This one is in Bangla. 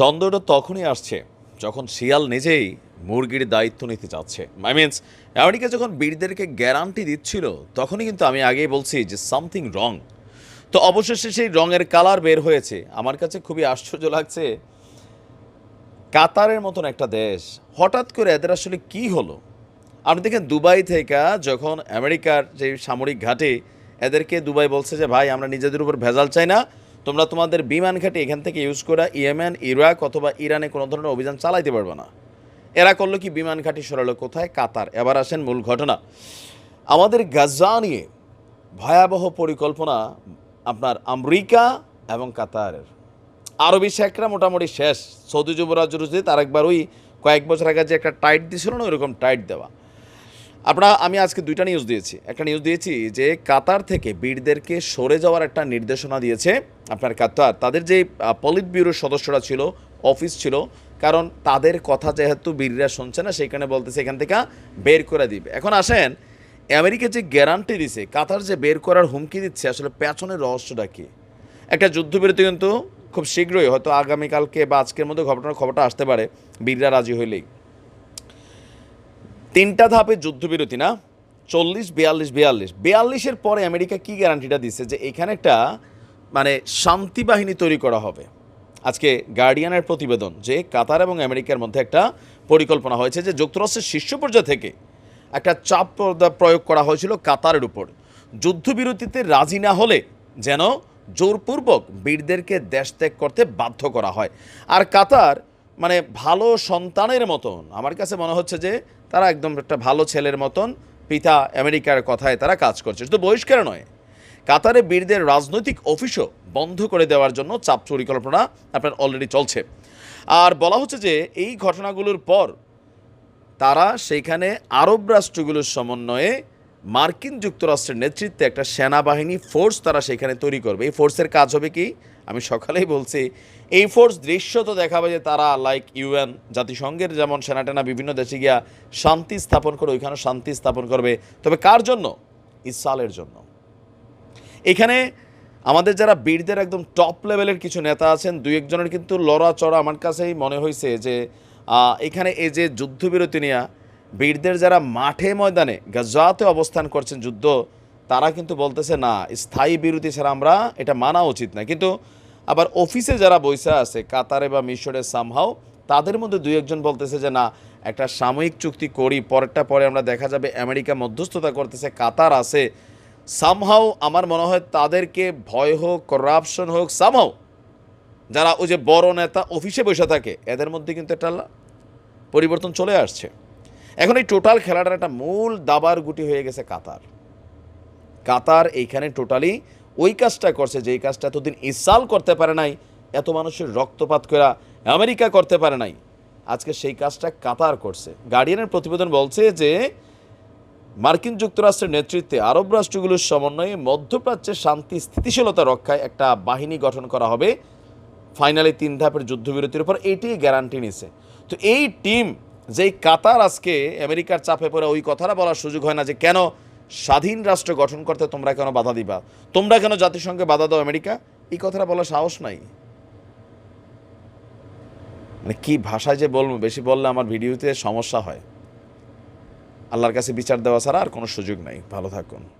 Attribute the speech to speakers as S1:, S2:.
S1: সন্দেহটা তখনই আসছে যখন শিয়াল নিজেই মুরগির দায়িত্ব নিতে চাচ্ছে আই মিনস আমেরিকা যখন বীরদেরকে গ্যারান্টি দিচ্ছিল, তখনই কিন্তু আমি আগেই বলছি যে সামথিং রং তো অবশেষে সেই রঙের কালার বের হয়েছে। আমার কাছে খুবই আশ্চর্য লাগছে। কাতারের মতন একটা দেশ, হঠাৎ করে এদের আসলে কি হলো? আপনি দেখেন দুবাই থেকে যখন আমেরিকার যে সামরিক ঘাটে, এদেরকে দুবাই বলছে যে, ভাই, আমরা নিজেদের উপর ভেজাল চাই না তোমরা তোমাদের বিমান ঘাটে এখান থেকে ইউজ করা ইয়েমেন, ইরাক অথবা ইরানে কোনো ধরনের অভিযান চালাইতে পারবে না। এরা করল কি, বিমান ঘাঁটি সরালো কোথায়? কাতার। এবার আসেন মূল ঘটনা। আমাদের গাজা নিয়ে ভয়াবহ পরিকল্পনা আপনার আমেরিকা এবং কাতারের। আরবি শেখরা মোটামুটি শেষ। সৌদি যুবরাজ রুজিত আরেকবার ওই কয়েক বছর আগে যে একটা টাইট দিছিল না, ওইরকম টাইট দেওয়া। আপনারা, আমি আজকে দুইটা নিউজ দিয়েছি। একটা নিউজ দিয়েছি যে কাতার থেকে বীরদেরকে সরে যাওয়ার একটা নির্দেশনা দিয়েছে আপনার কাতার। তাদের যে পলিট ব্যুরোর সদস্যরা ছিল অফিস ছিল, কারণ তাদের কথা যেহেতু বীররা শুনছে না সেইখানে বলতেছে এখান থেকে বের করে দিবে। এখন আসেন, আমেরিকা যে গ্যারান্টি দিছে, কাতার যে বের করার হুমকি দিচ্ছে, আসলে পেছনের রহস্যটা কী? একটা যুদ্ধবিরতি কিন্তু খুব শীঘ্রই, হয়তো আগামীকালকে বা আজকের মধ্যে ঘটনার খবরটা আসতে পারে, বীররা রাজি হইলেই। তিনটা ধাপে যুদ্ধবিরতি না? চল্লিশ, বিয়াল্লিশ বিয়াল্লিশ। বিয়াল্লিশের পরে আমেরিকা কি গ্যারান্টিটা দিচ্ছে যে এখানে একটা মানে শান্তি বাহিনী তৈরি করা হবে? আজকে গার্ডিয়ানের প্রতিবেদন যে কাতার এবং আমেরিকার মধ্যে একটা পরিকল্পনা হয়েছে যে যুক্তরাষ্ট্রের শীর্ষ পর্যায় থেকে একটা চাপ প্রয়োগ করা হয়েছিল কাতারের উপর। যুদ্ধবিরতিতে রাজি না হলে যেন জোরপূর্বক বীরদেরকে দেশ ত্যাগ করতে বাধ্য করা হয়। আর কাতার মানে ভালো সন্তানের মতন। আমার কাছে মনে হচ্ছে যে তারা একদম একটা ভালো ছেলের মতন পিতা আমেরিকার কথায় তারা কাজ করছে। শুধু বহিষ্কার নয়, কাতারে বীরদের রাজনৈতিক অফিসও বন্ধ করে দেওয়ার জন্য চাপ পরিকল্পনা আপনার অলরেডি চলছে। আর বলা হচ্ছে যে এই ঘটনাগুলোর পর তারা সেইখানে আরব রাষ্ট্রগুলোর সমন্বয়ে মার্কিন যুক্তরাষ্ট্রের নেতৃত্বে একটা সেনাবাহিনী ফোর্স তারা সেখানে তৈরি করবে। এই ফোর্সের কাজ হবে কি? আমি সকালেই বলছি, এই ফোর্স দৃশ্য তো দেখাবে যে তারা লাইক ইউএন জাতিসংঘের যেমন সেনাটেনা বিভিন্ন দেশে গিয়া শান্তি স্থাপন করে ওইখানে শান্তি স্থাপন করবে। তবে কার জন্য? ইসরায়েলের জন্য। এখানে আমাদের যারা বীরদের একদম টপ লেভেলের কিছু নেতা আছেন, দুই একজনের কিন্তু লড়া চড়া আমার কাছেই মনে হয়েছে যে এখানে এই যে যুদ্ধবিরতি নিয়ে বীরদের যারা মাঠে ময়দানে গাজাতে অবস্থান করছেন যুদ্ধ, তারা কিন্তু বলতেছে, না, স্থায়ী বিরতি ছাড়া আমরা এটা মানা উচিত না। কিন্তু আবার অফিসে যারা বৈশা আছে, কাতারে বা মিশরে সামহাও তাদের মধ্যে দুই একজন বলতেছে যে, না, একটা সাময়িক চুক্তি করি, পরেরটা পরে আমরা দেখা যাবে আমেরিকা মধ্যস্থতা করতেছে, কাতার আছে। সামহাও আমার মনে হয় তাদেরকে ভয় হোক করাপশন হোক সামহাও যারা ওই যে বড় নেতা অফিসে বসে থাকে, এদের মধ্যে কিন্তু একটা পরিবর্তন চলে আসছে। এখন এই টোটাল খেলাটার একটা মূল দাবার গুটি হয়ে গেছে কাতার। কাতার এইখানে টোটালি ওই কাজটা করছে, যেই কাজটা এতদিন ইসাল করতে পারে নাই, এত মানুষের রক্তপাত করা আমেরিকা করতে পারে নাই। আজকে সেই কাজটা কাতার করছে। গার্ডিয়ানের প্রতিবেদন বলছে যে, মার্কিন যুক্তরাষ্ট্রের নেতৃত্বে আরব রাষ্ট্রগুলোর সমন্বয়ে মধ্যপ্রাচ্যের শান্তি, স্থিতিশীলতা রক্ষায় একটা বাহিনী গঠন করা হবে। ফাইনালি তিন ধাপের যুদ্ধবিরতির উপর এইটি গ্যারান্টি নিছে। তো এই টিম যেই কাতার আজকে আমেরিকার চাপে পড়ে, ওই কথাটা বলার সুযোগ হয় না যে কেন স্বাধীন রাষ্ট্র গঠন করতে তোমরা কেন বাধা দিবা? তোমরা কেন জাতিসংঘে বাধা দাও আমেরিকা? এই কথাটা বলার সাহস নাই। মানে কি ভাষায় যে বলব, বেশি বললে আমার ভিডিওতে সমস্যা হয়। আল্লাহর কাছে বিচার দেওয়া ছাড়া আর কোনো সুযোগ নাই। ভালো থাকুন।